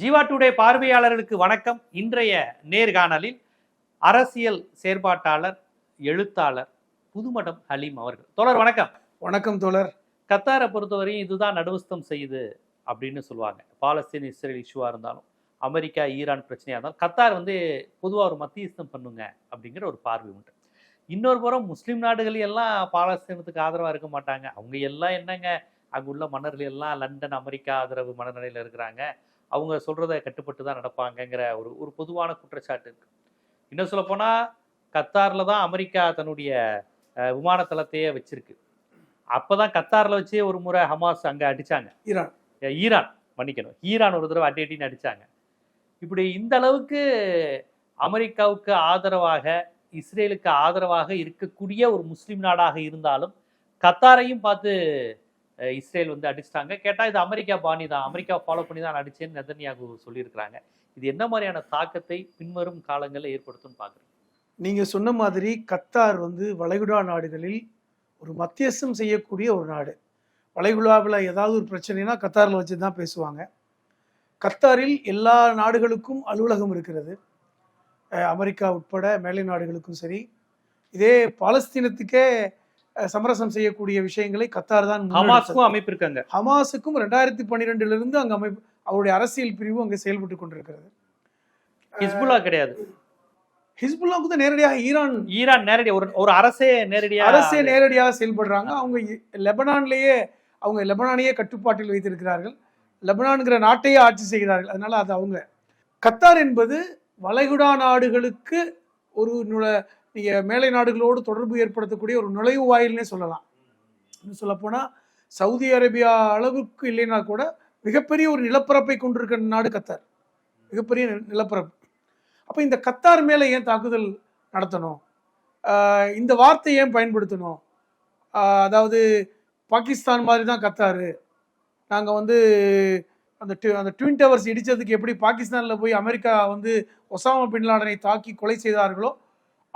Jeeva today பார்வையாளர்களுக்கு வணக்கம். இன்றைய நேர்காணலில் அரசியல் செயற்பாட்டாளர் எழுத்தாளர் புதுமடம் ஹலீம் அவர்கள். தோழர் வணக்கம். வணக்கம் தோழர். கத்தாரை பொறுத்தவரையும் இதுதான் நடுவஸ்தம் செய்யுது அப்படின்னு சொல்லுவாங்க. பாலஸ்தீன் இஸ்ரேல் இஷ்யூவா இருந்தாலும் அமெரிக்கா ஈரான் பிரச்சனையா இருந்தாலும் கத்தார் வந்து பொதுவாக ஒரு மத்தியஸ்தம் பண்ணுங்க அப்படிங்கிற ஒரு பார்வை உண்டு. இன்னொரு புறம் முஸ்லீம் நாடுகள் எல்லாம் பாலஸ்தீனத்துக்கு ஆதரவா இருக்க மாட்டாங்க. அவங்க எல்லாம் என்னங்க? அங்க உள்ள மன்னர்கள் எல்லாம் லண்டன் அமெரிக்கா ஆதரவு மனநிலையில இருக்கிறாங்க. அவங்க சொல்றதை கட்டுப்பட்டு தான் நடப்பாங்கங்கிற ஒரு ஒரு பொதுவான குற்றச்சாட்டு இருக்கு. இன்னும் சொல்ல போனா கத்தார்ல தான் அமெரிக்கா தன்னுடைய அஹ், விமான தளத்தையே வச்சிருக்கு. அப்பதான் கத்தார்ல வச்சே ஒரு முறை ஹமாஸ் அங்க அடிச்சாங்க. ஈரான். ஈரான் மன்னிக்கணும். ஈரான் ஒரு தடவை அடி அடின்னு அடிச்சாங்க. இப்படி இந்த அளவுக்கு அமெரிக்காவுக்கு ஆதரவாக இஸ்ரேலுக்கு ஆதரவாக இருக்கக்கூடிய ஒரு முஸ்லீம் நாடாக இருந்தாலும் கத்தாரையும் பார்த்து இஸ்ரேல் வந்து அடிச்சிட்டாங்க. கேட்டால் இது அமெரிக்கா பாணி தான். அமெரிக்கா ஃபாலோ பண்ணி தான் அடிச்சேன்னு நெதன்யாகு சொல்லியிருக்கிறாங்க. இது என்ன மாதிரியான தாக்கத்தை பின்வரும் காலங்களில் ஏற்படுத்தும் பார்க்குறேன் நீங்கள் சொன்ன மாதிரி கத்தார் வந்து வளைகுடா நாடுகளில் ஒரு மத்தியஸ்தம் செய்யக்கூடிய ஒரு நாடு. வளைகுடாவில் ஏதாவது ஒரு பிரச்சனைனா கத்தாரில் வச்சு தான் பேசுவாங்க. கத்தாரில் எல்லா நாடுகளுக்கும் அலுவலகம் இருக்கிறது. அமெரிக்கா உட்பட மேலை நாடுகளுக்கும் சரி. இதே பாலஸ்தீனத்துக்கே சமரசம் செய்யக்கூடிய விஷயங்களை கத்தார் தான். ஹமாஸ்க்கும் அமைப்பு இருக்காங்க. ஹமாஸுக்கும் ரெண்டாயிரத்தி பன்னிரெண்டுல இருந்து அங்க அமைப்பு அவருடைய அரசியல் பிரிவு அங்கே செயல்பட்டு கொண்டிருக்கிறது. ஹிஸ்புல்லா கிடையாது. ஹிஸ்புல்லாவுக்கு தான் நேரடியாக ஈரான் ஈரான் நேரடி ஒரு ஒரு அரசே நேரடியாக அரசே நேரடியாக செயல்படுறாங்க. அவங்க லெபனான்லேயே அவங்க லெபனானையே கட்டுப்பாட்டில் வைத்திருக்கிறார்கள். லெபனான்ங்கிற நாட்டையே ஆட்சி செய்கிறார்கள் அதனால அது அவங்க. கத்தார் என்பது வளைகுடா நாடுகளுக்கு ஒரு நீங்கள் மேலை நாடுகளோடு தொடர்பு ஏற்படுத்தக்கூடிய ஒரு நுழைவு வாயில்னே சொல்லலாம். இன்னும் சொல்லப்போனால் சவுதி அரேபியா அளவுக்கு இல்லைன்னா கூட மிகப்பெரிய ஒரு நிலப்பரப்பை கொண்டிருக்கிற நாடு கத்தார். மிகப்பெரிய நிலப்பரப்பு. அப்போ இந்த கத்தார் மேலே ஏன் தாக்குதல் நடத்தணும்? இந்த வார்த்தை ஏன் பயன்படுத்தணும்? அதாவது பாகிஸ்தான் மாதிரி தான் கத்தாரு. நாங்கள் வந்து அந்த டு அந்த ட்வின் டவர்ஸ் இடித்ததுக்கு எப்படி பாகிஸ்தானில் போய் அமெரிக்கா வந்து ஒசாமா பின் லாடனை தாக்கி கொலை செய்தார்களோ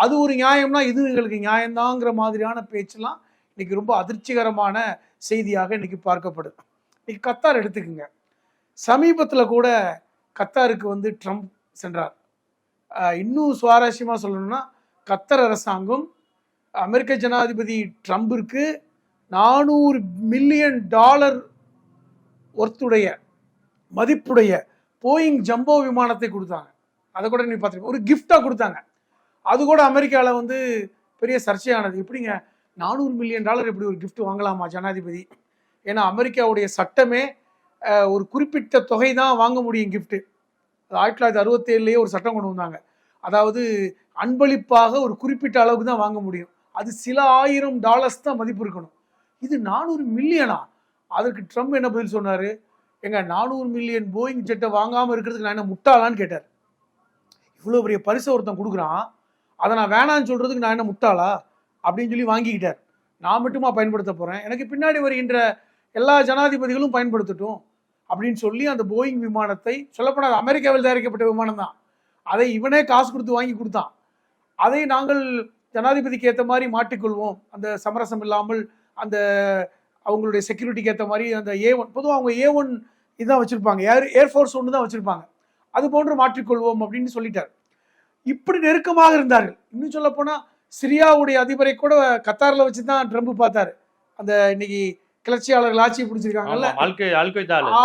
அது ஒரு நியாயம்னா இது எங்களுக்கு நியாயம்தாங்கிற மாதிரியான பேச்செல்லாம் இன்னைக்கு ரொம்ப அதிர்ச்சிகரமான செய்தியாக இன்னைக்கு பார்க்கப்படுது. இன்னைக்கு கத்தார் எடுத்துக்கோங்க. சமீபத்தில் கூட கத்தாருக்கு வந்து ட்ரம்ப் சென்றார். இன்னும் சுவாரஸ்யமாக சொல்லணும்னா கத்தர் அரசாங்கம் அமெரிக்க ஜனாதிபதி ட்ரம்பிற்கு நானூறு மில்லியன் டாலர் ஒர்த்துடைய மதிப்புடைய போயிங் ஜம்போ விமானத்தை கொடுத்தாங்க. அதை கூட நீ பார்த்துருக்க ஒரு கிஃப்டாக கொடுத்தாங்க. அது கூட அமெரிக்காவில் வந்து பெரிய சர்ச்சையானது. எப்படிங்க? நானூறு மில்லியன் டாலர் இப்படி ஒரு கிஃப்ட் வாங்கலாமா ஜனாதிபதி? ஏன்னா அமெரிக்காவுடைய சட்டமே ஒரு குறிப்பிட்ட தொகை தான் வாங்க முடியும் கிஃப்ட்டு ஆயிரத்தி தொள்ளாயிரத்தி அறுபத்தேழுலேயே ஒரு சட்டம் கொண்டு வந்தாங்க. அதாவது அன்பளிப்பாக ஒரு குறிப்பிட்ட அளவுக்கு தான் வாங்க முடியும். அது சில ஆயிரம் டாலர்ஸ் தான் மதிப்பு இருக்கணும். இது நானூறு மில்லியனா அதற்கு ட்ரம்ப் என்ன பதில் சொன்னார்? எங்க நானூறு மில்லியன் போயிங் ஜெட்டை வாங்காமல் இருக்கிறதுக்கு நான் என்ன முட்டாளான்னு கேட்டார். இவ்வளோ பெரிய பரிசு ஒருத்தன் கொடுக்குறான். அதை நான் வேணான்னு சொல்கிறதுக்கு நான் என்ன முட்டாளா? அப்படின்னு சொல்லி வாங்கிக்கிட்டார். நான் மட்டுமா பயன்படுத்த போகிறேன் எனக்கு பின்னாடி வருகின்ற எல்லா ஜனாதிபதிகளும் பயன்படுத்தட்டும் அப்படின்னு சொல்லி அந்த போயிங் விமானத்தை சொல்லப்போனால் அமெரிக்காவில் தயாரிக்கப்பட்ட விமானம் தான். அதை இவனே காசு கொடுத்து வாங்கி கொடுத்தான். அதை நாங்கள் ஜனாதிபதிக்கு ஏற்ற மாதிரி மாட்டிக்கொள்வோம் அந்த சமரசம் இல்லாமல் அந்த அவங்களுடைய செக்யூரிட்டிக்கு ஏற்ற மாதிரி அந்த ஏ ஒன் பொதுவாக அவங்க ஏ ஒன் இதுதான் வச்சுருப்பாங்க. ஏர் ஏர்ஃபோர்ஸ் ஒன்று தான் வச்சுருப்பாங்க. அது போன்று மாற்றிக்கொள்வோம் அப்படின்னு சொல்லிட்டார். இப்படி நெருக்கமாக இருந்தார்கள். இன்னும் சொல்லப்போனால் சிரியாவுடைய அதிபரை கூட கத்தாரில் வச்சு தான் ட்ரம்ப் பார்த்தாரு. அந்த இன்னைக்கு கிளர்ச்சியாளர்கள் ஆட்சியை பிடிச்சிருக்காங்கல்ல?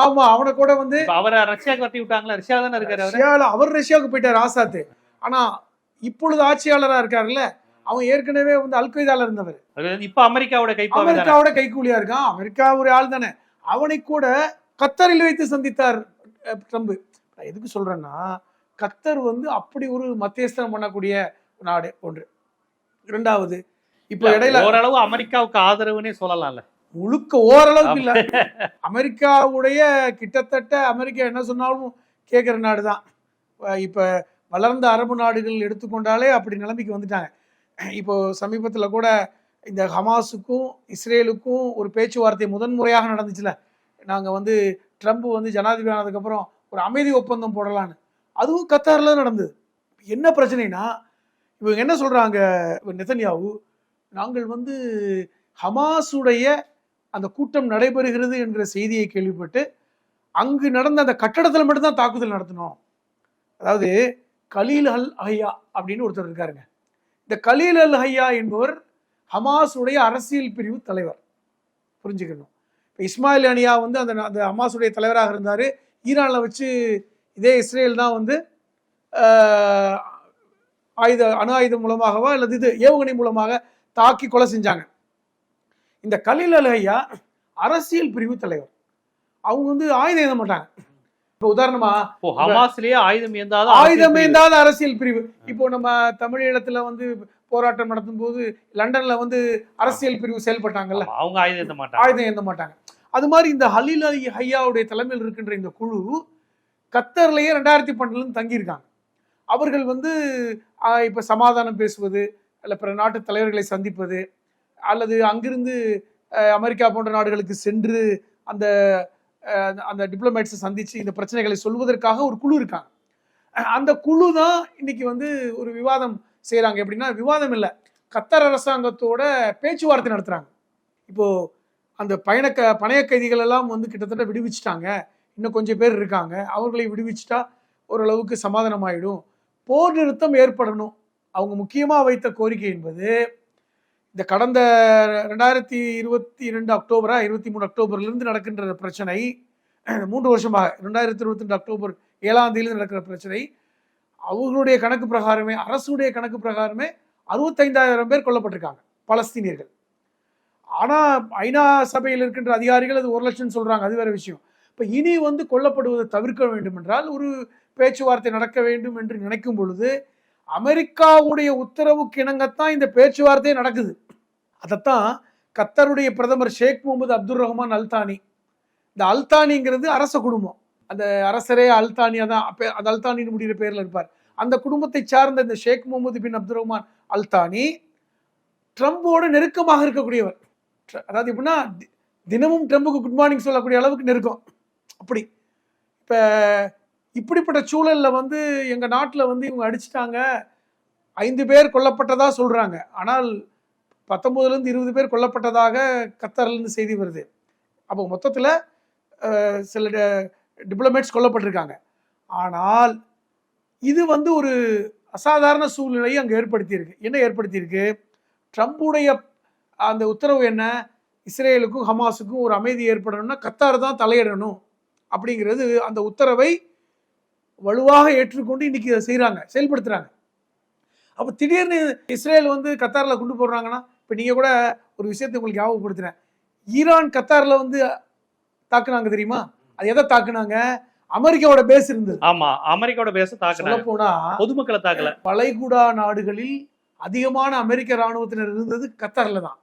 ஆமா அவனை கூட வந்து அவரை ரஷ்யாக்கு கட்டி விட்டாங்களா? ரஷ்யா தானே இருக்காரு அவரு? ரஷ்யால அவர் ரஷ்யாவுக்கு போயிட்டார் ஆசாத்து ஆனா இப்பொழுது ஆட்சியாளரா இருக்காருல்ல அவன் ஏற்கனவே வந்து அல்கொய்தால இருந்தவர். இப்ப அமெரிக்காவோட தானே? அமெரிக்காவோட கைக்கூலியா இருக்கான். அமெரிக்கா ஒரு ஆள் தானே. அவனை கூட கத்தரில் வைத்து சந்தித்தார் ட்ரம்ப். எதுக்கு சொல்றேன்னா கத்தர் வந்து அப்படி ஒரு மத்தியஸ்தம் பண்ணக்கூடிய நாடு ஒன்று. இரண்டாவது இப்போ இடையில ஓரளவு அமெரிக்காவுக்கு ஆதரவுன்னே சொல்லலாம்ல. முழுக்க ஓரளவுக்கு இல்ல. அமெரிக்காவுடைய கிட்டத்தட்ட அமெரிக்கா என்ன சொன்னாலும் கேட்குற நாடு தான் இப்போ வளர்ந்த அரபு நாடுகள் எடுத்துக்கொண்டாலே அப்படி நிலைமைக்கு வந்துட்டாங்க. இப்போ சமீபத்தில் கூட இந்த ஹமாஸுக்கும் இஸ்ரேலுக்கும் ஒரு பேச்சுவார்த்தை முதன்முறையாக நடந்துச்சுல. நாங்கள் வந்து ட்ரம்ப் வந்து ஜனாதிபதி ஆனதுக்கப்புறம் ஒரு அமைதி ஒப்பந்தம் போடலான்னு. அதுவும் கத்தாரில் நடந்தது. என்ன பிரச்சனைனா இவங்க என்ன சொல்கிறாங்க நெத்தன்யாவு நாங்கள் வந்து ஹமாஸுடைய அந்த கூட்டம் நடைபெறுகிறது என்ற செய்தியை கேள்விப்பட்டு அங்கு நடந்த அந்த கட்டடத்தில் மட்டும்தான் தாக்குதல் நடத்தணும் அதாவது கலீல் அல் ஹையா அப்படின்னு ஒருத்தர் இருக்காருங்க. இந்த கலீல் அல் ஹையா என்பவர் ஹமாஸுடைய அரசியல் பிரிவு தலைவர். புரிஞ்சுக்கணும். இப்போ இஸ்மாயில் அனியா வந்து அந்த அந்த ஹமாஸுடைய தலைவராக இருந்தார். ஈரானில் வச்சு இதே இஸ்ரேல் தான் வந்து ஆயுத அணு ஆயுதம் மூலமாகவோ அல்லது இது ஏவுகணை மூலமாக தாக்கி கொலை செஞ்சாங்க. இந்த கலீல் அல் ஹையா அரசியல் பிரிவு தலைவர். அவங்க வந்து ஆயுதம் ஏந்த மாட்டாங்க. இப்போ உதாரணமா ஹமாஸ்லயே ஆயுதம் ஏந்தாத ஆயுதம் ஏந்தாத அரசியல் பிரிவு. இப்போ நம்ம தமிழீழத்துல வந்து போராட்டம் நடத்தும் போது லண்டன்ல வந்து அரசியல் பிரிவு செயல்பட்டாங்கல்ல. அவங்க ஆயுதம் ஏந்த மாட்டாங்க. ஆயுதம் ஏந்த மாட்டாங்க. அது மாதிரி இந்த ஹலீல் அலி ஹையாவுடைய தலைமையில் இருக்கின்ற இந்த குழு கத்தர்லேயே ரெண்டாயிரத்தி பன்னெண்டுல தங்கியிருக்காங்க. அவர்கள் வந்து இப்போ சமாதானம் பேசுவது இல்லை பிற நாட்டு தலைவர்களை சந்திப்பது அல்லது அங்கிருந்து அமெரிக்கா போன்ற நாடுகளுக்கு சென்று அந்த அந்த டிப்ளமேட்ஸை சந்தித்து இந்த பிரச்சனைகளை சொல்வதற்காக ஒரு குழு இருக்காங்க. அந்த குழு தான் இன்னைக்கு வந்து ஒரு விவாதம் செய்கிறாங்க எப்படின்னா விவாதம் இல்லை. கத்தர் அரசாங்கத்தோட பேச்சுவார்த்தை நடத்துகிறாங்க இப்போது அந்த பயண க பணைய கைதிகள் எல்லாம் வந்து கிட்டத்தட்ட விடுவிச்சிட்டாங்க. இன்னும் கொஞ்சம் பேர் இருக்காங்க. அவர்களை விடுவிச்சிட்டா ஓரளவுக்கு சமாதானமாயிடும். போர் நிறுத்தம் ஏற்படணும். அவங்க முக்கியமாக வைத்த கோரிக்கை என்பது இந்த கடந்த ரெண்டாயிரத்தி இருபத்தி ரெண்டு அக்டோபரா இருபத்தி மூணு அக்டோபர்லேருந்து நடக்கின்ற பிரச்சனை மூன்று வருஷமாக ரெண்டாயிரத்தி இருபத்தி ரெண்டு அக்டோபர் ஏழாம் தேதியிலிருந்து நடக்கிற பிரச்சனை அவர்களுடைய கணக்கு பிரகாரமே அரசுடைய கணக்கு பிரகாரமே அறுபத்தைந்தாயிரம் பேர் கொல்லப்பட்டிருக்காங்க பலஸ்தீனியர்கள். ஆனால் ஐநா சபையில் இருக்கின்ற அதிகாரிகள் அது ஒரு லட்சம் சொல்கிறாங்க அது வேற விஷயம். இப்போ இனி வந்து கொல்லப்படுவதை தவிர்க்க வேண்டும் என்றால் ஒரு பேச்சுவார்த்தை நடக்க வேண்டும் என்று நினைக்கும் பொழுது அமெரிக்காவுடைய உத்தரவுக்கு இணங்கத்தான் இந்த பேச்சுவார்த்தை நடக்குது. அதைத்தான் கத்தருடைய பிரதமர் Sheikh Mohammed Abdul Rahman Al Thani இந்த அல்தானிங்கிறது அரச குடும்பம். அந்த அரசரே அல்தானியா தான் அந்த அல்தானின்னு முடிகிற பேரில் இருப்பார். அந்த குடும்பத்தை சார்ந்த இந்த Sheikh Mohammed bin Abdul Rahman Al Thani ட்ரம்போட நெருக்கமாக இருக்கக்கூடியவர். ட்ர- அதாவது எப்படின்னா தினமும் ட்ரம்புக்கு குட் மார்னிங் சொல்லக்கூடிய அளவுக்கு நெருக்கம். அப்படி. இப்போ இப்படிப்பட்ட சூழலில் வந்து எங்கள் நாட்டில் வந்து இவங்க அடிச்சிட்டாங்க. ஐந்து பேர் கொல்லப்பட்டதாக சொல்கிறாங்க ஆனால் பத்தொம்போதுலேருந்து இருபது பேர் கொல்லப்பட்டதாக கத்தர்லேருந்து செய்தி வருது. அப்போ மொத்தத்தில் சில டிப்ளமேட்ஸ் கொல்லப்பட்டிருக்காங்க. ஆனால் இது வந்து ஒரு அசாதாரண சூழ்நிலையை அங்கே ஏற்படுத்தியிருக்கு. என்ன ஏற்படுத்தியிருக்கு? ட்ரம்புடைய அந்த உத்தரவு என்ன? இஸ்ரேலுக்கும் ஹமாஸுக்கும் ஒரு அமைதி ஏற்படணும்னா கத்தார் தான் தலையிடணும். அப்படிங்கிறது அந்த உத்தரவை வலுவாக ஏற்றுக்கொண்டு இன்னைக்கு இதை செய்கிறாங்க செயல்படுத்துறாங்க. அப்போ திடீர்னு இஸ்ரேல் வந்து கத்தாரில் கொண்டு போடுறாங்கன்னா இப்போ நீங்கள் கூட ஒரு விஷயத்தை உங்களுக்கு ஞாபகப்படுத்துறேன். ஈரான் கத்தாரில் வந்து தாக்குனாங்க தெரியுமா? அது எதை தாக்குனாங்க? அமெரிக்காவோட பேஸ் இருந்தது. ஆமா அமெரிக்காவோட சொல்ல தாக்குறாங்க போனா பொதுமக்களை தாக்கல. வளைகுடா நாடுகளில் அதிகமான அமெரிக்க ராணுவத்தினர் இருந்தது கத்தாரில் தான்.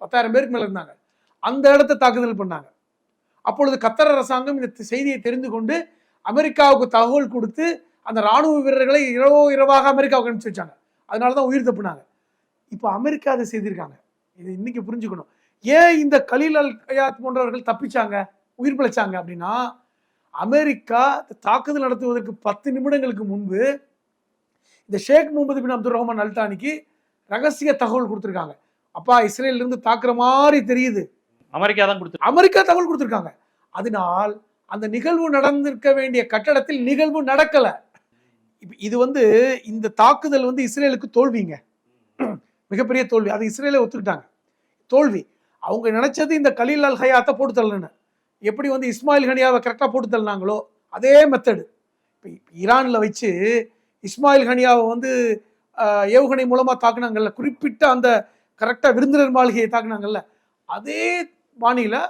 பத்தாயிரம் பேருக்கு மேல இருந்தாங்க. அந்த இடத்த தாக்குதல் பண்ணாங்க. அப்பொழுது கத்தர் அரசாங்கம் இந்த செய்தியை தெரிந்து கொண்டு அமெரிக்காவுக்கு தகவல் கொடுத்து அந்த ராணுவ வீரர்களை இரவோ இரவாக அமெரிக்காவுக்கு அனுப்பிச்சு வச்சாங்க. அதனால தான் உயிர் தப்புனாங்க. இப்போ அமெரிக்கா அதை செய்திருக்காங்க. இது இன்னைக்கு புரிஞ்சுக்கணும். ஏன் இந்த கலீல் அல் கயாத் போன்றவர்கள் தப்பிச்சாங்க உயிர் பிழைச்சாங்க அப்படின்னா அமெரிக்கா தாக்குதல் நடத்துவதற்கு பத்து நிமிடங்களுக்கு முன்பு இந்த Sheikh Mohammed bin Abdul Rahman அல்தானிக்கு ரகசிய தகவல் கொடுத்துருக்காங்க. அப்பா இஸ்ரேல்ல இருந்து தாக்குற மாதிரி தெரியுது. அமெரிக்கா தான் கொடுத்து அமெரிக்கா தகவல் கொடுத்துருக்காங்க. அதனால் அந்த நிகழ்வு நடந்திருக்க வேண்டிய கட்டடத்தில் நிகழ்வு நடக்கல. இது வந்து இந்த தாக்குதல் வந்து இஸ்ரேலுக்கு தோல்விங்க. மிகப்பெரிய தோல்வி. அது இஸ்ரேலே ஒத்துக்கிட்டாங்க. தோல்வி. அவங்க நினைச்சது இந்த கலீல் அல் ஹயாத்தை போட்டு தள்ளணும்னு எப்படி வந்து இஸ்மாயில் ஹனியாவை கரெக்டாக போட்டு தள்ளினாங்களோ அதே மெத்தடு இப்போ ஈரானில் வச்சு இஸ்மாயில் ஹனியாவை வந்து ஏவுகணை மூலமாக தாக்குனாங்கல்ல. குறிப்பிட்ட அந்த கரெக்டாக விருந்தினர் மாளிகையை தாக்குனாங்கல்ல. அதே பாணியில்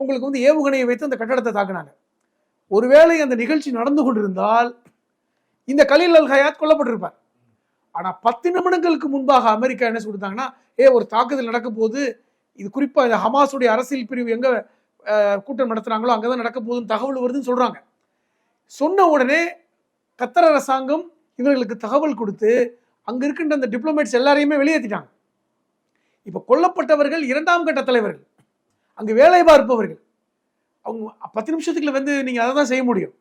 உங்களுக்கு வந்து ஏவுகணையை வைத்து அந்த கட்டடத்தை தாக்குனாங்க. ஒருவேளை அந்த நிகழ்ச்சி நடந்து கொண்டிருந்தால் இந்த கலீல் அல் ஹயாத் கொல்லப்பட்டிருப்பார். ஆனால் பத்து நிமிடங்களுக்கு முன்பாக அமெரிக்கா என்ன சொல்லிட்டாங்கன்னா ஏ ஒரு தாக்குதல் நடக்க இது குறிப்பாக இந்த ஹமாஸுடைய அரசியல் பிரிவு எங்கே கூட்டம் கூட்டம் நடத்துறாங்களோ அங்கதான் நடக்க போகுதுன்னு தகவல் வருதுன்னு சொல்கிறாங்க சொன்ன உடனே கத்தர் அரசாங்கம் இவர்களுக்கு தகவல் கொடுத்து அங்கே இருக்கின்ற அந்த டிப்ளமேட்ஸ் எல்லாரையுமே வெளியேற்றிட்டாங்க இப்போ கொல்லப்பட்டவர்கள் இரண்டாம் கட்ட தலைவர்கள். அங்கு வேலை பார்ப்பவர்கள். அவங்க பத்து நிமிஷத்துக்குள்ள வந்து நீங்க அதை தான் செய்ய முடியும்.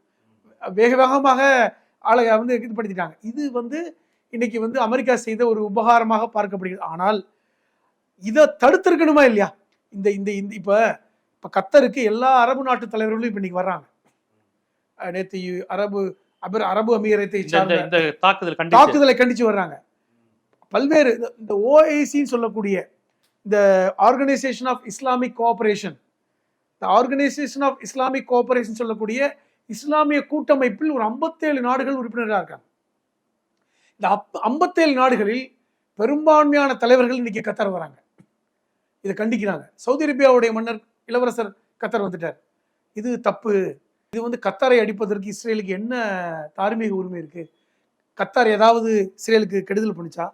வேக வேகமாக ஆளை வந்து இது படுத்திட்டாங்க. இது வந்து இன்னைக்கு வந்து அமெரிக்கா செய்த ஒரு உபகாரமாக பார்க்கப்படுகிறது. ஆனால் இதை தடுத்திருக்கணுமா இல்லையா? இந்த இந்த இந்த இப்ப இப்ப கத்தருக்கு எல்லா அரபு நாட்டு தலைவர்களும் இப்ப இன்னைக்கு வர்றாங்க. நேத்து அரபு அபர் அரபு அமீரத்தை தாக்குதல் கண்டிச்சு. வர்றாங்க. பல்வேறு இந்த ஓஐசின்னு சொல்லக்கூடிய இந்த organisation of Islamic cooperation the organisation of Islamic cooperation சொல்லக்கூடிய இஸ்லாமிய கூட்டமைப்பில் ஒரு 57 நாடுகள் உறுப்பினராக இருக்காங்க. இந்த அப் 57 நாடுகளில் பெரும்பான்மையான தலைவர்கள் இன்னைக்கு கத்தர் வராங்க. இதை கண்டிக்கிறாங்க. சவுதி அரேபியாவுடைய மன்னர் இளவரசர் கத்தர் வந்துட்டார். இது தப்பு. இது வந்து கத்தாரை அடிப்பதற்கு இஸ்ரேலுக்கு என்ன தார்மீக உரிமை இருக்குது கத்தார் ஏதாவது இஸ்ரேலுக்கு கெடுதல் பண்ணுச்சா?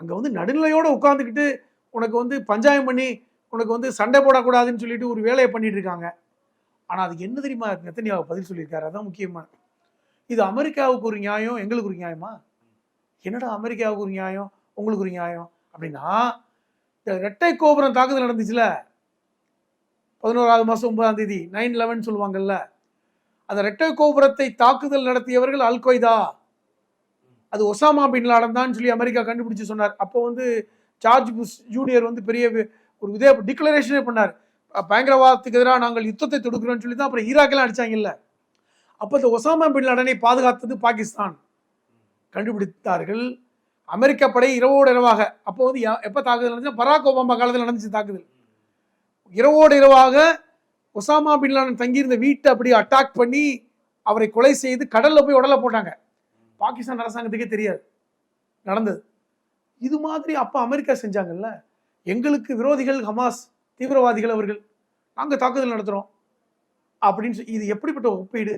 அங்கே வந்து நடுநிலையோடு உட்காந்துக்கிட்டு உனக்கு வந்து பஞ்சாயம் பண்ணி உனக்கு வந்து சண்டை போடக்கூடாதுன்னு சொல்லிட்டு ஒரு வேலையை பண்ணிட்டு இருக்காங்க ஆனால் அதுக்கு என்ன தெரியுமா நெத்தனியாவை பதில் சொல்லியிருக்காரு? அதான் முக்கியமான இது அமெரிக்காவுக்கு ஒரு நியாயம் எங்களுக்கு ஒரு நியாயமா? என்னடா அமெரிக்காவுக்கு ஒரு நியாயம் உங்களுக்கு ஒரு நியாயம்? அப்படின்னா இந்த ரெட்டை கோபுரம் தாக்குதல் நடந்துச்சுல? பதினோராவது மாதம் ஒன்பதாம் தேதி நைன் லெவன் சொல்லுவாங்கல்ல. அந்த ரெட்டை கோபுரத்தை தாக்குதல் நடத்தியவர்கள் அல்கொய்தா அது ஒசாமா பின் லாடன் தான் சொல்லி அமெரிக்கா கண்டுபிடிச்சு சொன்னார். அப்போ வந்து ஜார்ஜ் புஷ் ஜூனியர் வந்து பெரிய ஒரு இதே டிக்ளரேஷனே பண்ணார். பயங்கரவாதத்துக்கு எதிராக நாங்கள் யுத்தத்தை தொடுக்கிறோம்னு சொல்லி தான் அப்புறம் ஈராக்கெல்லாம் அடிச்சாங்கல்ல. அப்போ இந்த ஒசாமா பின் லடனை பாதுகாத்தது பாகிஸ்தான். கண்டுபிடித்தார்கள். அமெரிக்க படை இரவோடு இரவாக அப்போ வந்து யா- தாக்குதல் நடந்துச்சு பராக் ஒபாமா காலத்தில் நடந்துச்சு தாக்குதல். இரவோடு இரவாக ஒசாமா பின் லாடன் தங்கியிருந்த வீட்டை அப்படியே அட்டாக் பண்ணி அவரை கொலை செய்து கடலில் போய் உடலை போட்டாங்க. பாகிஸ்தான் அரசாங்கத்துக்கே தெரியாது. நடந்தது. இது மாதிரி அப்போ அமெரிக்கா செஞ்சாங்கல்ல? எங்களுக்கு விரோதிகள் ஹமாஸ் தீவிரவாதிகள் அவர்கள் நாங்கள் தாக்குதல் நடத்துகிறோம் அப்படின்னு சொல்லி இது எப்படிப்பட்ட ஒப்பீடு?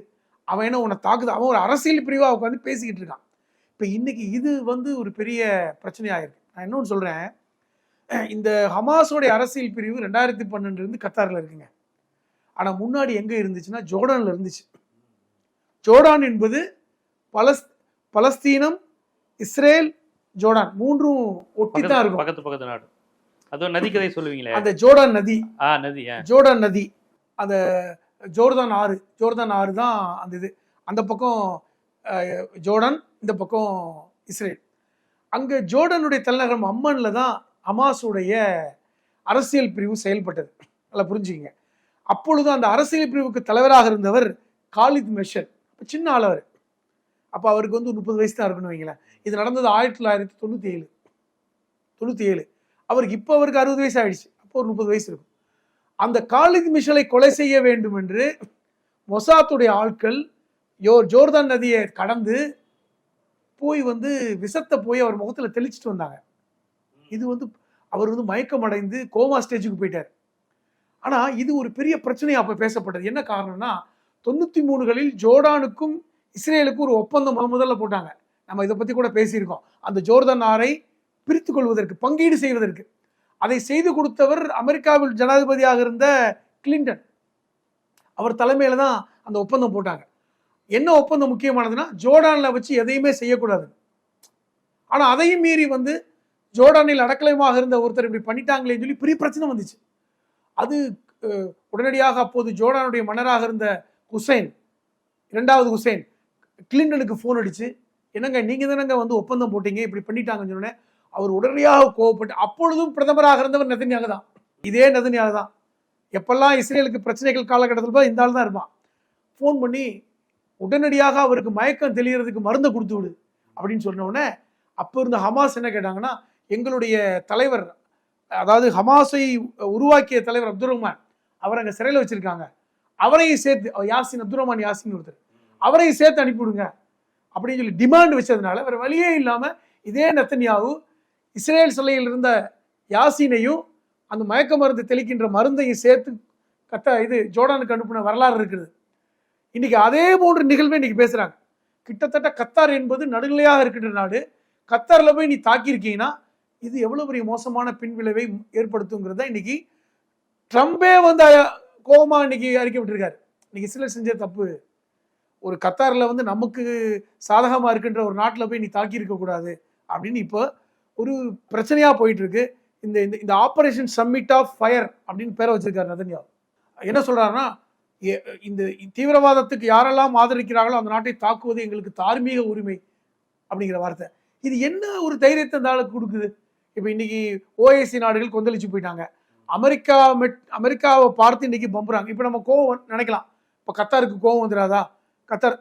அவன் என்ன உன்னை தாக்குது? அவன் ஒரு அரசியல் பிரிவாக உட்காந்து பேசிக்கிட்டு இருக்கான். இப்போ இன்னைக்கு இது வந்து ஒரு பெரிய பிரச்சனையாகிருக்கு நான் இன்னொன்று சொல்கிறேன் இந்த ஹமாஸோடைய அரசியல் பிரிவு ரெண்டாயிரத்தி பன்னெண்டுலேருந்து கத்தாரில் இருக்குங்க. ஆனால் முன்னாடி எங்கே இருந்துச்சுன்னா ஜோர்டானில் இருந்துச்சு. ஜோர்டான் என்பது பலஸ் பலஸ்தீனம் இஸ்ரேல் ஜோர்டான் மூன்றும் ஒட்டி தான் இருக்கும். பக்கத்து பக்கத்து நாடு. அதுவும் நதிக்கதை சொல்லுவீங்களே. அந்த ஜோர்டான் நதி. ஆ நதி. ஜோர்டான் நதி. அந்த ஜோர்தான் ஆறு. ஜோர்தான் ஆறு தான் அந்த இது. அந்த பக்கம் ஜோர்டான் இந்த பக்கம் இஸ்ரேல். அங்க ஜோர்டானுடைய தலைநகரம் அம்மன்ல தான் ஹமாஸுடைய அரசியல் பிரிவு செயல்பட்டது. நல்லா புரிஞ்சுக்கங்க. அப்பொழுது அந்த அரசியல் பிரிவுக்கு தலைவராக இருந்தவர் காலித் மெஷர். சின்ன ஆள் அவர். அப்போ அவருக்கு வந்து முப்பது வயசு தான் இருக்குன்னு வைங்களேன். இது நடந்தது ஆயிரத்தி தொள்ளாயிரத்தி தொண்ணூற்றி ஏழு தொண்ணூற்றி ஏழு அவருக்கு இப்போ அவருக்கு அறுபது வயசு ஆயிடுச்சு. அப்போ ஒரு முப்பது வயசு இருக்கும். அந்த காலித் மிஷலை கொலை செய்ய வேண்டும் என்று மொசாத்துடைய ஆட்கள் யோ ஜோர்தான் நதியை கடந்து போய் வந்து விஷத்தை போய் அவர் முகத்தில் தெளிச்சிட்டு வந்தாங்க. இது வந்து அவர் வந்து மயக்கம் அடைந்து கோமா ஸ்டேஜுக்கு போயிட்டார். ஆனால் இது ஒரு பெரிய பிரச்சனையாக அப்போ பேசப்பட்டது. என்ன காரணம்னா தொண்ணூற்றி மூணுகளில் ஜோர்டானுக்கும் இஸ்ரேலுக்கும் ஒரு ஒப்பந்தம் முதல்ல போட்டாங்க. நம்ம இதை பற்றி கூட பேசியிருக்கோம். அந்த ஜோர்தான் ஆரை பிரித்து கொள்வதற்கு பங்கீடு செய்வதற்கு. அதை செய்து கொடுத்தவர் அமெரிக்காவில் ஜனாதிபதியாக இருந்த கிளின்டன். அவர் தலைமையில் தான் அந்த ஒப்பந்தம் போட்டாங்க. என்ன ஒப்பந்தம் முக்கியமானதுன்னா ஜோர்டானில் வச்சு எதையுமே செய்யக்கூடாது. ஆனால் அதையும் மீறி வந்து ஜோர்டானில் அடக்கலமாக இருந்த ஒருத்தர் இப்படி பண்ணிட்டாங்களேன்னு சொல்லி பெரிய பிரச்சனை வந்துச்சு. அது உடனடியாக அப்போது ஜோர்டானுடைய மன்னராக இருந்த ஹுசைன் இரண்டாவது ஹுசைன் கிளின்டனுக்கு ஃபோன் அடித்து என்னங்க நீங்கள் தானங்க வந்து ஒப்பந்தம் போட்டீங்க இப்படி பண்ணிட்டாங்கன்னு சொன்னேன் அவர் உடனடியாக கோவப்பட்டு அப்பொழுதும் பிரதமராக இருந்தவர் நெதன்யாகு தான். இதே நெதன்யாகு தான். எப்பெல்லாம் இஸ்ரேலுக்கு பிரச்சனைகள் காலகட்டத்தில் போய் இந்த ஆள் தான் இருப்பான். ஃபோன் பண்ணி உடனடியாக அவருக்கு மயக்கம் தெளிகிறதுக்கு மருந்தை கொடுத்து விடு அப்படின்னு சொன்னோடனே அப்போ இருந்த ஹமாஸ் என்ன கேட்டாங்கன்னா எங்களுடைய தலைவர் அதாவது ஹமாஸை உருவாக்கிய தலைவர் அப்துல் ரஹ்மான் அவர் அங்கே சிறையில் வச்சிருக்காங்க. அவரையும் சேர்த்து யாசின் அப்துல் ரஹ்மான் யாசின் ஒருத்தர். அவரையும் சேர்த்து அனுப்பிவிடுங்க. அப்படின்னு சொல்லி டிமாண்ட் வச்சதுனால வேறு வழியே இல்லாமல் இதே நெத்தன்யாவு இஸ்ரேல் சிலையில் இருந்த யாசினையும் அந்த மயக்க மருந்து தெளிக்கின்ற மருந்தையும் சேர்த்து கத்த இது ஜோர்டானுக்கு அனுப்பின வரலாறு இருக்குது. இன்றைக்கி அதே போன்ற நிகழ்வை இன்றைக்கி பேசுகிறாங்க கிட்டத்தட்ட கத்தார் என்பது நடுநிலையாக இருக்கின்ற நாடு. கத்தாரில் போய் நீ தாக்கியிருக்கீங்கன்னா இது எவ்வளோ பெரிய மோசமான பின்விளைவை ஏற்படுத்துங்கிறத இன்னைக்கு ட்ரம்பே வந்து கோபமாக இன்றைக்கி இன்னைக்கு அறிக்கை விட்டுருக்காரு. இன்னைக்கு இஸ்ரேல் செஞ்ச தப்பு ஒரு கத்தாரில் வந்து நமக்கு சாதகமாக இருக்கின்ற ஒரு நாட்டில் போய் நீ தாக்கியிருக்கக்கூடாது அப்படின்னு இப்போ ஒரு பிரச்சனையாக போயிட்டுருக்கு. இந்த இந்த இந்த ஆப்ரேஷன் சம்மிட் ஆஃப் ஃபயர் அப்படின்னு பேரை வச்சிருக்காரு நதன்யா என்ன சொல்கிறாருன்னா இந்த தீவிரவாதத்துக்கு யாரெல்லாம் ஆதரிக்கிறார்களோ அந்த நாட்டை தாக்குவது எங்களுக்கு தார்மீக உரிமை அப்படிங்கிற வார்த்தை. இது என்ன ஒரு தைரியத்தை இந்த ஆளுக்கு கொடுக்குது? இப்போ இன்னைக்கு ஓஏசி நாடுகள் கொந்தளிச்சு போயிட்டாங்க. அமெரிக்கா மெட் அமெரிக்காவை பார்த்து இன்னைக்கு பம்புறாங்க. இப்போ நம்ம கோவம் நினைக்கலாம். இப்போ கத்தாருக்கு கோவம் வந்துடாதா கத்தார்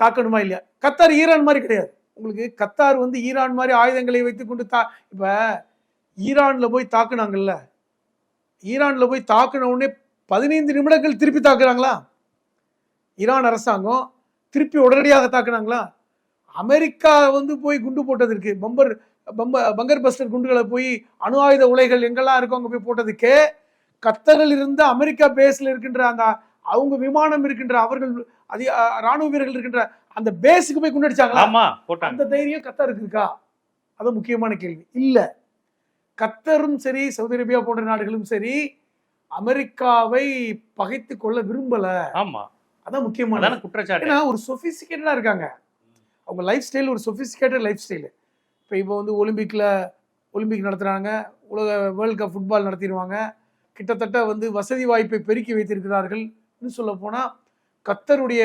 தாக்கணுமா இல்லையா? கத்தார் ஈரான் மாதிரி கிடையாது. உங்களுக்கு கத்தார் வந்து ஈரான் மாதிரி ஆயுதங்களை வைத்துக்கொண்டு தா இப்போ ஈரானில் போய் தாக்குனாங்கல்ல. ஈரானில் போய் தாக்குன உடனே பதினைந்து நிமிடங்கள் திருப்பி தாக்குறாங்களா? ஈரான் அரசாங்கம் திருப்பி உடனடியாக தாக்குனாங்களா? அமெரிக்கா வந்து போய் குண்டு போட்டதற்கு பம்பர் பம்ப பங்கர் பஸ்டர் குண்டுகளை போய் அணு ஆயுத உலைகள் எங்கெல்லாம் இருக்கோ அங்கே போய் போட்டதுக்கே கத்தரில் இருந்த அமெரிக்கா பேஸில் இருக்கின்ற அந்த அவங்க விமானம் இருக்கின்ற அவர்கள் அதி ராணுவ வீரர்கள் இருக்கின்ற அந்த பேஸுக்கு போய் குண்டடிச்சாங்களா? ஆமா அந்த தைரியம் கத்தாருக்கு இருக்கா அது முக்கியமான கேள்வி. இல்ல. கத்தரும் சரி சவுதி அரேபியா போன்ற நாடுகளும் சரி அமெரிக்காவை பகைத்து கொள்ள விரும்பல. ஆமா. அதான் முக்கியமான குற்றச்சாட்டு. ஏன்னா ஒரு சொபிஸ்டிகேட்டடா இருக்காங்க. அவங்க லைஃப் ஸ்டைல் ஒரு சொபிஸ்டிகேட்டட் லைஃப் ஸ்டைல் இப்போ இப்போ வந்து ஒலிம்பிக்ல ஒலிம்பிக் நடத்துறாங்க. உலக வேர்ல்ட் கப் ஃபுட்பால் நடத்திடுவாங்க. கிட்டத்தட்ட வந்து வசதி வாய்ப்பை பெருக்கி வைத்திருக்கிறார்கள். இன்னும் சொல்ல போனால் கத்தருடைய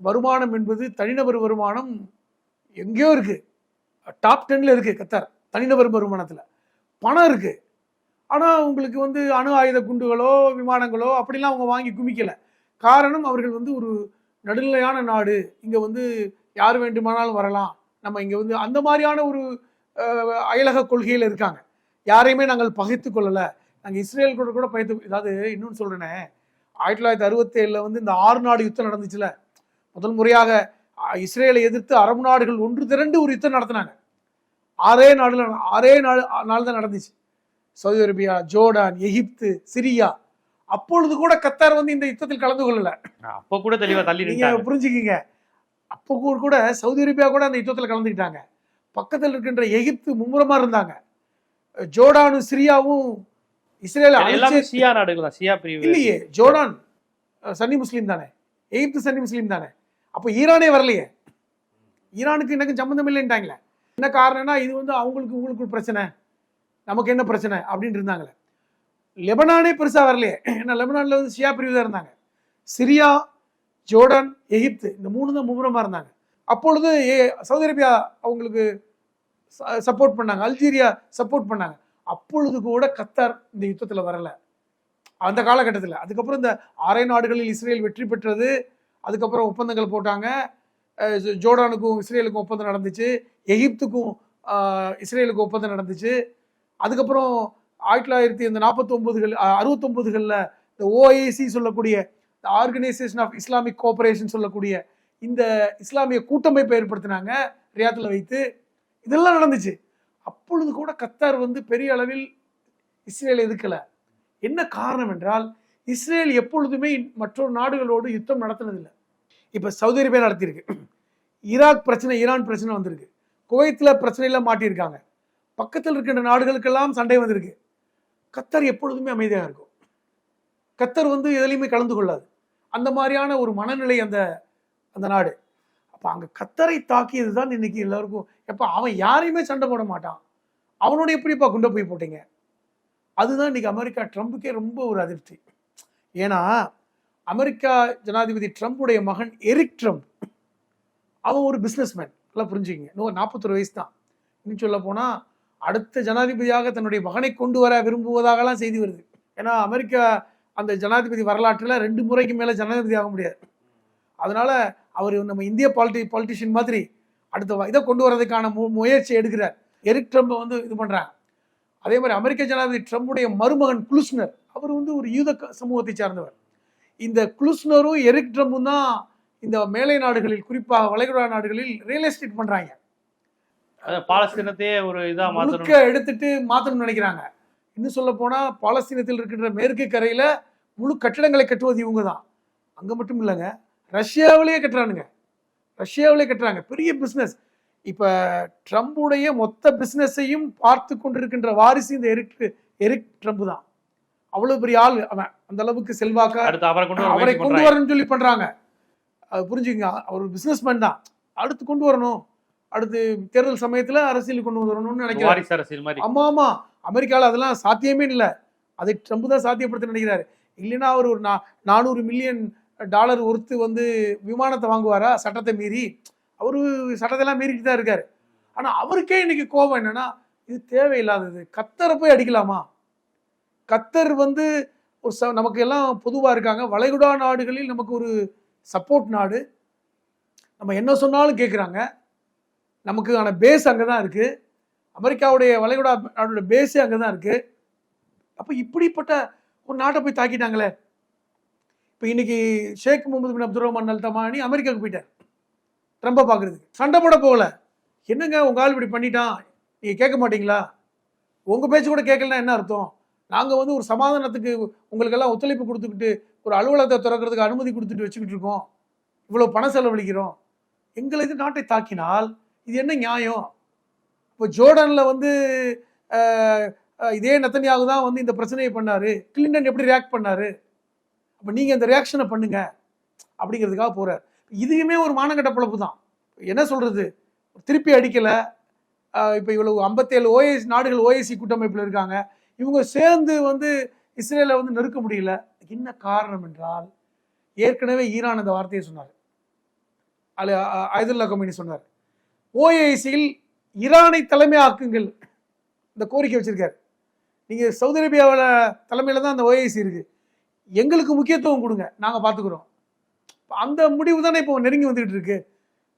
வருமானம் என்பது தனிநபர் வருமானம் எங்கேயோ இருக்குது டாப் டெனில் இருக்குது கத்தர் தனிநபர் வருமானத்தில். பணம் இருக்குது ஆனால் உங்களுக்கு வந்து அணு ஆயுத குண்டுகளோ விமானங்களோ அப்படிலாம் அவங்க வாங்கி குமிக்கலை. காரணம் அவர்கள் வந்து ஒரு நடுநிலையான நாடு. இங்கே வந்து யார் வேண்டுமானாலும் வரலாம். நம்ம இங்கே வந்து அந்த மாதிரியான ஒரு அயலக கொள்கையில் இருக்காங்க. யாரையுமே நாங்கள் பகைத்து கொள்ளலை. நாங்கள் இஸ்ரேல் கூட கூட பகைத்து அதாவது இன்னொன்று சொல்கிறேனே ஆயிரத்தி தொள்ளாயிரத்தி அறுபத்தி ஏழுல வந்து இந்த ஆறு நாடு யுத்தம் நடந்துச்சுல. முதல் முறையாக இஸ்ரேலை எதிர்த்து அரபு நாடுகள் ஒன்று திரண்டு ஒரு யுத்தம் நடத்தினாங்க. ஆறே நாடுல ஆறே நாள் நாள் தான் நடந்துச்சு. சவுதி அரேபியா ஜோர்டான் எகிப்து சிரியா. அப்பொழுது கூட கத்தார் வந்து இந்த யுத்தத்தில் கலந்து கொள்ளல. அப்ப கூட தெளிவா தள்ளி நீங்க புரிஞ்சுக்கிங்க. அப்போ கூட கூட சவுதி அரேபியா கூட அந்த யுத்தத்தில் கலந்துக்கிட்டாங்க. பக்கத்தில் இருக்கின்ற எகிப்து மும்முரமா இருந்தாங்க. ஜோர்டானும் சிரியாவும் இஸ்ரேல எல்லாமே ஷியா நாடுகள் தான் ஷியா பிரிவு. இல்லையே ஜோர்டான் சன்னி முஸ்லீம் தானே? எகிப்து சன்னி முஸ்லீம் தானே? அப்போ ஈரானே வரலையே. ஈரானுக்கு எனக்கு சம்மந்தம் இல்லைன்ட்டாங்களே. என்ன காரணம்னா இது வந்து அவங்களுக்கு உங்களுக்கு பிரச்சனை. நமக்கு என்ன பிரச்சனை? அப்படின்னு இருந்தாங்களே. லெபனானே பெருசா வரலையே. ஏன்னா லெபனான்ல வந்து ஷியா பிரிவு தான் இருந்தாங்க. சிரியா ஜோர்டான் எகிப்து இந்த மூணு தான் மும்முரமா இருந்தாங்க. அப்பொழுது ஏ- சவுதி அரேபியா அவங்களுக்கு சப்போர்ட் பண்ணாங்க. அல்ஜீரியா சப்போர்ட் பண்ணாங்க. அப்பொழுது கூட கத்தார் இந்த யுத்தத்தில் வரல. அந்த காலகட்டத்தில். அதுக்கப்புறம் இந்த அரை நாடுகளில் இஸ்ரேல் வெற்றி பெற்றது அதுக்கப்புறம் ஒப்பந்தங்கள் போட்டாங்க. ஜோ- ஜோர்டானுக்கும் இஸ்ரேலுக்கும் ஒப்பந்தம் நடந்துச்சு. எகிப்துக்கும் இஸ்ரேலுக்கு இஸ்ரேலுக்கும் ஒப்பந்தம் நடந்துச்சு. அதுக்கப்புறம் ஆயிரத்தி தொள்ளாயிரத்தி இந்த நாற்பத்தொம்பதுகள் அறுபத்தொம்பதுகளில் இந்த ஓஐசி சொல்லக்கூடிய இந்த ஆர்கனைசேஷன் ஆஃப் இஸ்லாமிக் கோஆபரேஷன் சொல்லக்கூடிய இந்த இஸ்லாமிய கூட்டமைப்பை ஏற்படுத்தினாங்க ரியாத்தில் வைத்து. இதெல்லாம் நடந்துச்சு. அப்பொழுது கூட கத்தார் வந்து பெரிய அளவில் இஸ்ரேல் எதுக்கல என்ன காரணம் என்றால் இஸ்ரேல் எப்பொழுதுமே மற்றொரு நாடுகளோடு யுத்தம் நடத்தினதில்லை. இப்போ சவுதி அரேபியா நடத்தியிருக்கு. ஈராக் பிரச்சனை ஈரான் பிரச்சனை வந்திருக்கு. குவைத்தில் பிரச்சனையில் மாட்டியிருக்காங்க. பக்கத்தில் இருக்கின்ற நாடுகளுக்கெல்லாம் சண்டை வந்திருக்கு. கத்தர் எப்பொழுதுமே அமைதியாக இருக்கும். கத்தர் வந்து எதுலேயுமே கலந்து கொள்ளாது. அந்த மாதிரியான ஒரு மனநிலை அந்த அந்த நாடு. அப்போ அங்கே கத்தரை தாக்கியது தான் இன்னைக்கு எல்லாருக்கும். எப்போ அவன் யாரையுமே சண்டை போட மாட்டான். அவனோட எப்படிப்பா குண்டை போய் போட்டீங்க? அதுதான் இன்னைக்கு அமெரிக்கா ட்ரம்புக்கே ரொம்ப ஒரு அதிருப்தி. ஏன்னா அமெரிக்கா ஜனாதிபதி ட்ரம்புடைய மகன் எரிக் ட்ரம்ப். அவன் ஒரு பிஸ்னஸ்மேன் நல்லா புரிஞ்சுக்கிங்க. இன்னும் நாற்பத்தொரு வயசு தான் இன்னும் சொல்ல போனால் அடுத்த ஜனாதிபதியாக தன்னுடைய மகனை கொண்டு வர விரும்புவதாகலாம் செய்தி வருது. ஏன்னா அமெரிக்கா அந்த ஜனாதிபதி வரலாற்றில் ரெண்டு முறைக்கு மேலே ஜனாதிபதி ஆக முடியாது. அதனால அவர் நம்ம இந்திய பாலிட்டி பாலிட்டிஷியன் மாதிரி அடுத்த இதை கொண்டு வரதுக்கான மு முயற்சி எடுக்கிறார். எரிக் ட்ரம்பை வந்து இது பண்ணுறாங்க அதே மாதிரி அமெரிக்க ஜனாதிபதி ட்ரம்புடைய மருமகன் குலுஸ்னர் அவர் வந்து ஒரு யூத சமூகத்தை சார்ந்தவர். இந்த குலுஸ்னரும் எரிக் ட்ரம்பும் தான் இந்த மேலை நாடுகளில் குறிப்பாக வளைகுடா நாடுகளில் ரியல் எஸ்டேட் பண்றாங்க. அதான் பாலஸ்தீனத்தையே ஒரு இதா முழுக்க எடுத்துட்டு மாத்தணும்னு நினைக்கிறாங்க. இன்னும் சொல்ல போனா பாலஸ்தீனத்தில் இருக்கின்ற மேற்கு கரையில முழு கட்டிடங்களை கட்டுவது இவங்க தான் அங்க மட்டும் இல்லைங்க. ரஷ்யாவிலேயே கட்டுறானுங்க. ரஷ்யாவிலே கட்டுறாங்க. பெரிய பிசினஸ் இப்ப ட்ரம்புடைய மொத்த பிசினஸையும் பார்த்து கொண்டிருக்கின்ற வாரிசு இந்த எரிக் எரிக் ட்ரம்ப் தான். அவ்வளவு பெரிய ஆள் அவன். அந்த அளவுக்கு செல்வாக்கா? அடுத்து அவரை கொண்டு வரணும்னு சொல்லி பண்றாங்க. அது புரிஞ்சுக்கங்க. அவர் ஒரு பிசினஸ்மேன் தான். அடுத்து கொண்டு வரணும். அடுத்து தேர்தல் சமயத்துல அரசியல் கொண்டு வரணும்னு நினைக்கிறாரு. வாரிசு அரசியல் மாதிரி. ஆமா ஆமா. அமெரிக்கால அதெல்லாம் சாத்தியமே இல்லை. அதை ட்ரம்ப் தான் சாத்தியப்படுத்த நினைக்கிறாரு. இல்லைன்னா அவர் ஒரு நா- நானூறு மில்லியன் டாலர் ஒருத்து வந்து விமானத்தை வாங்குவாரா? சட்டத்தை மீறி. அவர் சட்டத்தெல்லாம் மீறிட்டு தான் இருக்கார். ஆனால் அவருக்கே இன்னைக்கு கோபம் என்னன்னா இது தேவையில்லாதது. கத்தரை போய் அடிக்கலாமா? கத்தர் வந்து ஒரு ச- நமக்கு எல்லாம் பொதுவாக இருக்காங்க. வளைகுடா நாடுகளில் நமக்கு ஒரு சப்போர்ட் நாடு. நம்ம என்ன சொன்னாலும் கேட்குறாங்க நமக்கான பேஸ் அங்கே தான் இருக்குது அமெரிக்காவுடைய வளைகுடா நாடோட பேஸே அங்கே தான் இருக்குது அப்போ இப்படிப்பட்ட ஒரு நாட்டை போய் தாக்கிட்டாங்களே. இப்போ இன்னைக்கு ஷேக் முகமது பின் அப்துல் ரஹ்மான் அல் தமானி அமெரிக்காவுக்கு போயிட்டார். ட்ரம்பை பார்க்குறதுக்கு சண்டை போட போகல. என்னங்க உங்கள் ஆள் இப்படி பண்ணிட்டான்? நீங்கள் கேட்க மாட்டீங்களா? உங்கள் பேச்சு கூட கேட்கலன்னா என்ன அர்த்தம்? நாங்கள் வந்து ஒரு சமாதானத்துக்கு உங்களுக்கெல்லாம் ஒத்துழைப்பு கொடுத்துக்கிட்டு ஒரு அலுவலகத்தை திறக்கிறதுக்கு அனுமதி கொடுத்துட்டு வச்சுக்கிட்டு இருக்கோம். இவ்வளோ பணம் செலவழிக்கிறோம். எங்களை இது நாட்டை தாக்கினால் இது என்ன நியாயம்? இப்போ ஜோர்டனில் வந்து இதே நத்தனியாக தான் வந்து இந்த பிரச்சனையை பண்ணார். கிளின்டன் எப்படி ரியாக்ட் பண்ணார்? அப்போ நீங்கள் இந்த ரியாக்ஷனை பண்ணுங்க. அப்படிங்கிறதுக்காக போகிறார் இதுவுமே ஒரு மானக்கட்ட பிழப்பு தான் என்ன சொல்கிறது திருப்பி அடிக்கலை. இப்போ இவ்வளவு ஐம்பத்தேழு ஓஎஸ் நாடுகள் ஓஎஸ்சி கூட்டமைப்பில் இருக்காங்க. இவங்க சேர்ந்து வந்து இஸ்ரேலை வந்து நெருக்க முடியல. என்ன காரணம் என்றால் ஏற்கனவே ஈரான் அந்த வார்த்தையை சொன்னார். அலு அயதுல்லா கம்பெனி சொன்னார். ஓஏசியில் ஈரானை தலைமை ஆக்குங்கள். இந்த கோரிக்கை வச்சுருக்கார். நீங்கள் சவுதி அரேபியாவில் தலைமையில் தான் அந்த ஓஏசி இருக்குது எங்களுக்கு முக்கியத்துவம் கொடுங்க. நாங்க பார்த்துக்குறோம் அந்த முடிவு தானே இப்போ நெருங்கி வந்துகிட்டு இருக்கு.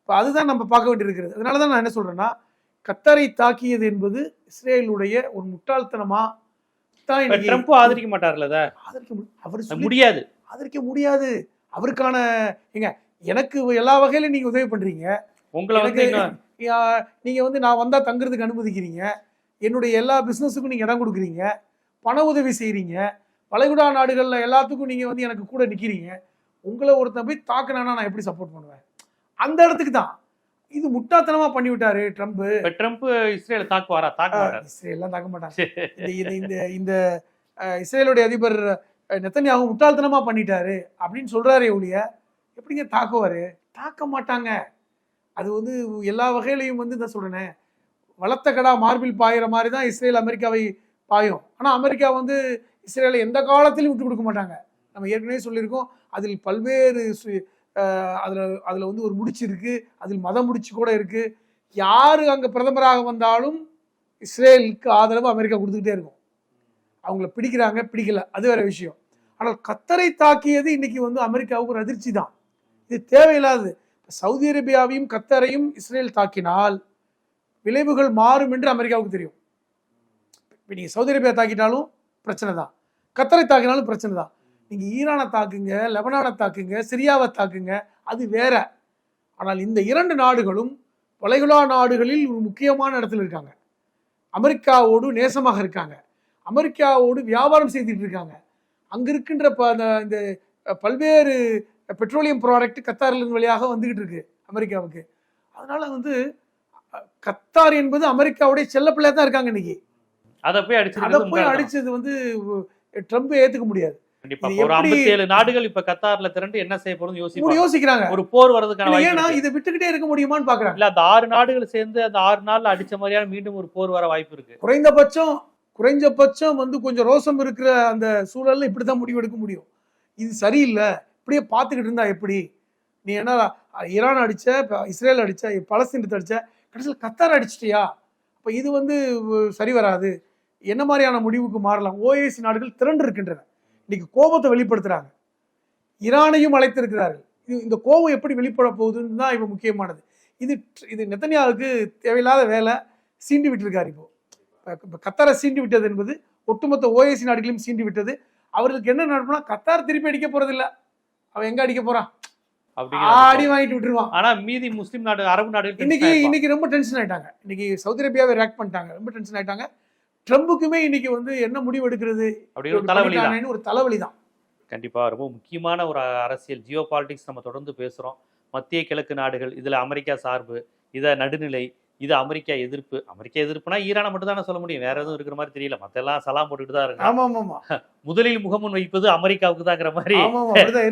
இப்போ அதுதான் நம்ம பார்க்க வேண்டியிருக்கிறது அதனால தான் நான் என்ன சொல்றேன்னா கத்தரை தாக்கியது என்பது இஸ்ரேலுடைய ஒரு முட்டாள்தனமா தான் ட்ரம்ப் ஆதரிக்க மாட்டார்ல? ஆதரிக்க அவர் முடியாது. ஆதரிக்க முடியாது. அவருக்கான ஏங்க எனக்கு எல்லா வகையிலும் நீங்க உதவி பண்றீங்க. உங்களை வந்து எனக்கு- இன்னும் யா, நீங்க வந்து நான் வந்தா தங்குறதுக்கு அனுமதிக்கிறீங்க. என்னுடைய எல்லா பிசினஸுக்கும் நீங்க இடம் கொடுக்குறீங்க. பண உதவி செய்றீங்க. வளைகுடா நாடுகள்ல எல்லாத்துக்கும் நீங்க வந்து எனக்கு கூட நிக்கிறீங்க. உங்களை ஒருத்தன் போய் தாக்குனானா நான் எப்படி சப்போர்ட் பண்ணுவேன்? அந்த இடத்துக்கு தான். இது முட்டாத்தனமா பண்ணி விட்டாரு ட்ரம்ப். ட்ரம்ப் இஸ்ரேல தாக்குவாரா? தாக்க மாட்டார் இஸ்ரேல்லாம் தாக்க மாட்டாங்க இந்த இந்த இஸ்ரேலுடைய அதிபர் அஹ், நெத்தன்யாகு முட்டாள்தனமா பண்ணிட்டாரு அப்படின்னு சொல்றாரே ஒழிய எப்படிங்க தாக்குவாரு? தாக்க மாட்டாங்க. அது வந்து எல்லா வகையிலையும் வந்து நான் சொல்றேனே வளர்த்த கடா மார்பில் பாயிற மாதிரி தான் இஸ்ரேல் அமெரிக்காவை பாயும். ஆனா அமெரிக்கா வந்து இஸ்ரேலை எந்த காலத்திலும் விட்டு கொடுக்க மாட்டாங்க. நம்ம ஏற்கனவே சொல்லியிருக்கோம் அதில் பல்வேறு அதில் அதில் வந்து ஒரு முடிச்சு இருக்குது அதில் மத முடிச்சு கூட இருக்குது யார் அங்கே பிரதமராக வந்தாலும் இஸ்ரேலுக்கு ஆதரவு அமெரிக்கா கொடுத்துக்கிட்டே இருக்கும். அவங்கள பிடிக்கிறாங்க பிடிக்கல அது வேற விஷயம். ஆனால் கத்தரை தாக்கியது இன்னைக்கு வந்து அமெரிக்காவுக்கு ஒரு அதிர்ச்சி தான். இது தேவையில்லாது சவுதி அரேபியாவையும் கத்தரையும் இஸ்ரேல் தாக்கினால் விளைவுகள் மாறும் என்று அமெரிக்காவுக்கு தெரியும். இப்போ நீங்கள் சவுதி அரேபியா தாக்கிட்டாலும் பிரச்சனை தான். கத்தரை தாக்கினாலும் பிரச்சனை தான். நீங்கள் ஈரானை தாக்குங்க லெபனானை தாக்குங்க சிரியாவை தாக்குங்க அது வேற. ஆனால் இந்த இரண்டு நாடுகளும் வளைகுடா நாடுகளில் ஒரு முக்கியமான இடத்துல இருக்காங்க. அமெரிக்காவோடு நேசமாக இருக்காங்க. அமெரிக்காவோடு வியாபாரம் செய்துட்டு இருக்காங்க. அங்க இருக்கின்ற ப- இந்த பல்வேறு பெட்ரோலியம் ப்ராடக்ட் கத்தாரிலின் வழியாக வந்துகிட்டு இருக்கு அமெரிக்காவுக்கு. அதனால வந்து கத்தார் என்பது அமெரிக்காவுடைய செல்லப்பிள்ளையா தான் இருக்காங்க இன்னைக்கு. அத போய் அதை அடிச்சிருக்கிறது போய். அடிச்சது வந்து ட்ரம்ப் ஏத்துக்க முடியாது. கண்டிப்பா. இது ஒரு எப்படி- 57 நாடுகள் இப்ப கத்தார்ல திரண்டு என்ன செய்ய இவங்க யோசிப்பாங்க. யோசிக்கிறாங்க. ஒரு போர் வாய்ப்பு ஏன்னா. இதை விட்டுக்கிட்டே இருக்க முடியுமான்னு பாக்குறாங்க. இல்ல அந்த ஆறு நாடுகள் சேர்ந்து அந்த ஆறு நாள்ல அடிச்ச மாதிரியான மீண்டும் ஒரு போர் வர வாய்ப்பு இருக்கு. குறைந்தபட்சம் குறைஞ்சபட்சம் வந்து கொஞ்சம் ரோசம் இருக்கிற அந்த சூழல்ல இப்படிதான் முடிவெடுக்க முடியும். இது சரியில்லை. இப்படியே பார்த்துக்கிட்டு இருந்தா எப்படி? நீ என்ன ஈரான் அடிச்ச இப்ப இஸ்ரேல் அடிச்ச பலஸ்தீனத்தை அடிச்ச கடைசியில் கத்தார் அடிச்சிட்டியா? அப்ப இது வந்து சரி வராது. என்ன மாதிரியான முடிவுக்கு மாறலாம்? ஓஏசி நாடுகள் திரண்டு இருக்கின்றன இன்னைக்கு கோபத்தை வெளிப்படுத்துறாங்க. ஈரானையும் அழைத்திருக்கிறார்கள். இது இந்த கோபம் எப்படி வெளிப்பட போகுதுன்னு தான் இப்போ முக்கியமானது. இது இது நெத்தனியாவுக்கு தேவையில்லாத வேலை சீண்டி விட்டுருக்காரு இப்போ. இப்போ கத்தாரை சீண்டி விட்டது என்பது ஒட்டுமொத்த ஓஏசி நாடுகளையும் சீண்டி விட்டது. அவர்களுக்கு என்ன நடப்புனா கத்தார் திருப்பி அடிக்க போறது இல்ல அவன் எங்க அடிக்க போறான்? ஆடி அப்படிங்கிற வாங்கிட்டு விட்டுருவான். ஆனா மீதி முஸ்லிம் நாடு அரபு நாடுகள் இன்னைக்கு. இன்னைக்கு ரொம்ப டென்ஷன் ஆயிட்டாங்க. இன்னைக்கு சவுதி அரேபியாவை ரியாக்ட் பண்ணிட்டாங்க. ரொம்ப டென்ஷன் ஆயிட்டாங்க. ட்ரம்புக்குமே இன்னைக்கு வந்து என்ன முடிவு எடுக்கிறது ஒரு தலைவலி ஒரு தலைவலி தான். கண்டிப்பா. ரொம்ப முக்கியமான ஒரு அரசியல். ஜியோ பாலிடிக்ஸ் நம்ம தொடர்ந்து பேசுறோம். மத்திய கிழக்கு நாடுகள் இதுல அமெரிக்கா சார்பு இத நடுநிலை இது அமெரிக்கா எதிர்ப்பு. அமெரிக்கா எதிர்ப்புனா ஈரானை மட்டும் தானே சொல்ல முடியும். வேற எதுவும் இருக்கிற மாதிரி தெரியல. மத்த எல்லாம் சலாம் போட்டுட்டு தான் இருக்கு ஆமா ஆமா முதலில் முகமுன் வைப்பது அமெரிக்காவுக்கு தாங்கிற மாதிரி.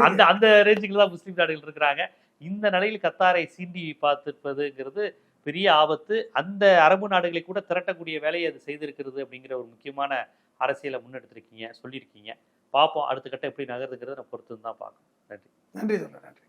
அந்த அந்த ரேஞ்சுக்கு தான் முஸ்லீம் நாடுகள் இருக்கிறாங்க. இந்த நிலையில் கத்தாரை சீண்டி பார்த்திருப்பதுங்கிறது பெரிய ஆபத்து அந்த அரபு நாடுகளை கூட திரட்டக்கூடிய வேலையை அது செய்திருக்கிறது அப்படிங்கிற ஒரு முக்கியமான அரசியலை முன்னெடுத்திருக்கீங்க சொல்லியிருக்கீங்க. பார்ப்போம் அடுத்த கட்டம் எப்படி நகர்ந்துங்கிறத நான் பொறுத்து தான் பார்க்கணும். நன்றி. நன்றி நன்றி.